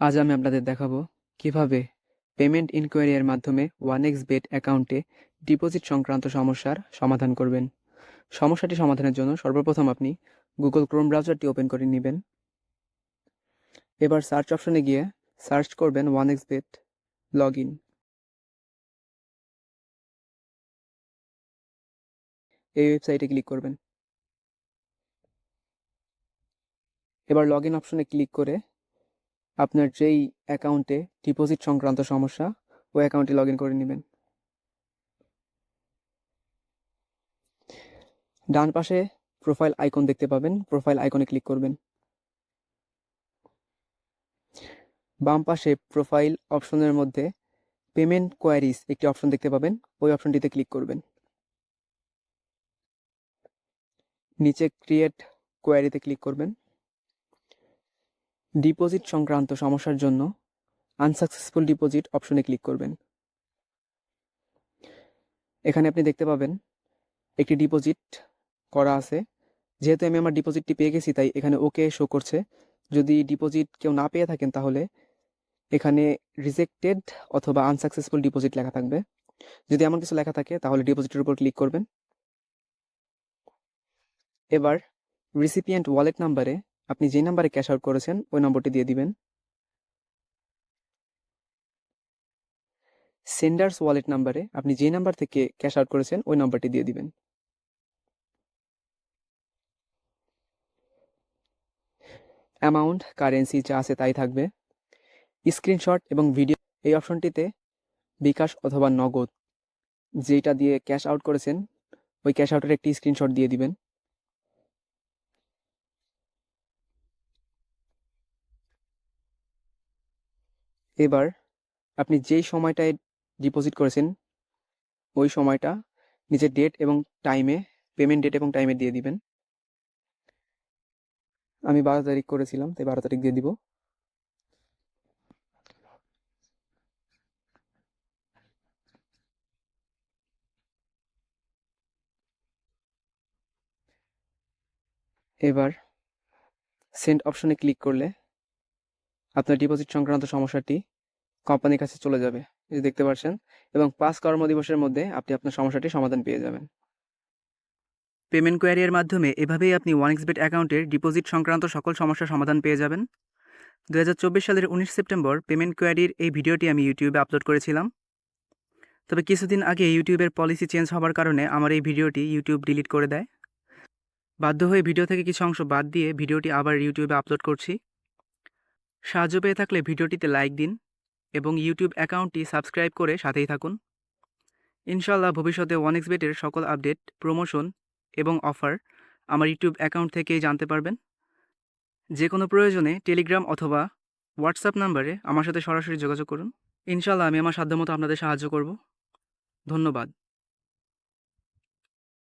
আজ আমি আপনাদের দেখাবো কীভাবে পেমেন্ট ইনকোয়ারি এর মাধ্যমে ওয়ান এক্স বেট অ্যাকাউন্টে ডিপোজিট সংক্রান্ত সমস্যার সমাধান করবেন। সমস্যাটি সমাধানের জন্য সর্বপ্রথম আপনি গুগল ক্রোম ব্রাউজারটি ওপেন করে নেবেন। এবার সার্চ অপশনে গিয়ে সার্চ করবেন one X bet log in এই ওয়েবসাইটে ক্লিক করবেন। এবার লগ ইন অপশনে ক্লিক করে আপনার যেই অ্যাকাউন্টে ডিপোজিট সংক্রান্ত সমস্যা, ওই অ্যাকাউন্টে লগ ইন করে নেবেন। ডান পাশে প্রোফাইল আইকন দেখতে পাবেন প্রোফাইল আইকনে ক্লিক করবেন। বাম পাশে প্রোফাইল অপশনের মধ্যে পেমেন্ট কোয়ারিজ একটি অপশন দেখতে পাবেন, ওই অপশনটিতে ক্লিক করবেন। নিচে ক্রিয়েট কোয়ারিতে ক্লিক করবেন। ডিপোজিট সংক্রান্ত সমস্যার জন্য আনসাকসেসফুল ডিপোজিট অপশনে ক্লিক করবেন। এখানে আপনি দেখতে পাবেন একটি ডিপোজিট করা আছে। যেহেতু আমি আমার ডিপোজিটটি পেয়ে গেছি, তাই এখানে ওকে শো করছে। যদি ডিপোজিট কেউ না পেয়ে থাকেন, তাহলে এখানে রিজেক্টেড অথবা আনসাকসেসফুল ডিপোজিট লেখা থাকবে। যদি এমন কিছু লেখা থাকে, তাহলে ডিপোজিটের উপর ক্লিক করবেন। এবার রিসিপিয়েন্ট ওয়ালেট নাম্বারে আপনি যে নাম্বারে ক্যাশ আউট করেছেন, ওই নম্বরটি দিয়ে দিবেন। সেন্ডার্স ওয়ালেট নাম্বারে আপনি যে নাম্বার থেকে ক্যাশ আউট করেছেন, ওই নাম্বারটি দিয়ে দিবেন। অ্যামাউন্ট কারেন্সি যা আছে তাই থাকবে। স্ক্রিনশট এবং ভিডিও এই অপশনটিতে বিকাশ অথবা নগদ যেটা দিয়ে ক্যাশ আউট করেছেন, ওই ক্যাশ আউটের একটি স্ক্রিনশট দিয়ে দিবেন। এবার আপনি যেই সময়টায় ডিপোজিট করেছেন, ওই সময়টা নিজের ডেট এবং টাইমে পেমেন্ট ডেট এবং টাইমে দিয়ে দিবেন। আমি বারো তারিখ করেছিলাম, তাই বারো তারিখ দিয়ে দিব। এবার সেন্ড অপশনে ক্লিক করলে আপনার ডিপোজিট সংক্রান্ত সমস্যাটি কোম্পানির কাছে চলে যাবে, এই দেখতে পাচ্ছেন এবং পাঁচ কর্মদিবসের মধ্যে আপনি আপনার সমস্যাটি সমাধান পেয়ে যাবেন। পেমেন্ট কোয়ারির মাধ্যমে এভাবেই আপনি ওয়ান ওয়ানএক্সবেট অ্যাকাউন্টের ডিপোজিট সংক্রান্ত সকল সমস্যার সমাধান পেয়ে যাবেন। দু হাজার চব্বিশ সালের উনিশ সেপ্টেম্বর পেমেন্ট কোয়ারির এই ভিডিওটি আমি ইউটিউবে আপলোড করেছিলাম। তবে কিছুদিন আগে ইউটিউবের পলিসি চেঞ্জ হওয়ার কারণে আমার এই ভিডিওটি ইউটিউব ডিলিট করে দেয়। বাধ্য হয়ে ভিডিও থেকে কিছু অংশ বাদ দিয়ে ভিডিওটি আবার ইউটিউবে আপলোড করছি। সাহায্য পেয়ে থাকলে ভিডিওটিতে লাইক দিন এবং ইউটিউব অ্যাকাউন্টটি সাবস্ক্রাইব করে সাথেই থাকুন। ইনশাল্লাহ ভবিষ্যতে ওয়ান বেটের সকল আপডেট, প্রমোশন এবং অফার আমার ইউটিউব অ্যাকাউন্ট থেকেই জানতে পারবেন। যে কোনো প্রয়োজনে টেলিগ্রাম অথবা হোয়াটসঅ্যাপ নাম্বারে আমার সাথে সরাসরি যোগাযোগ করুন। ইনশাল্লাহ আমি আমার সাধ্যমতো আপনাদের সাহায্য করব। ধন্যবাদ।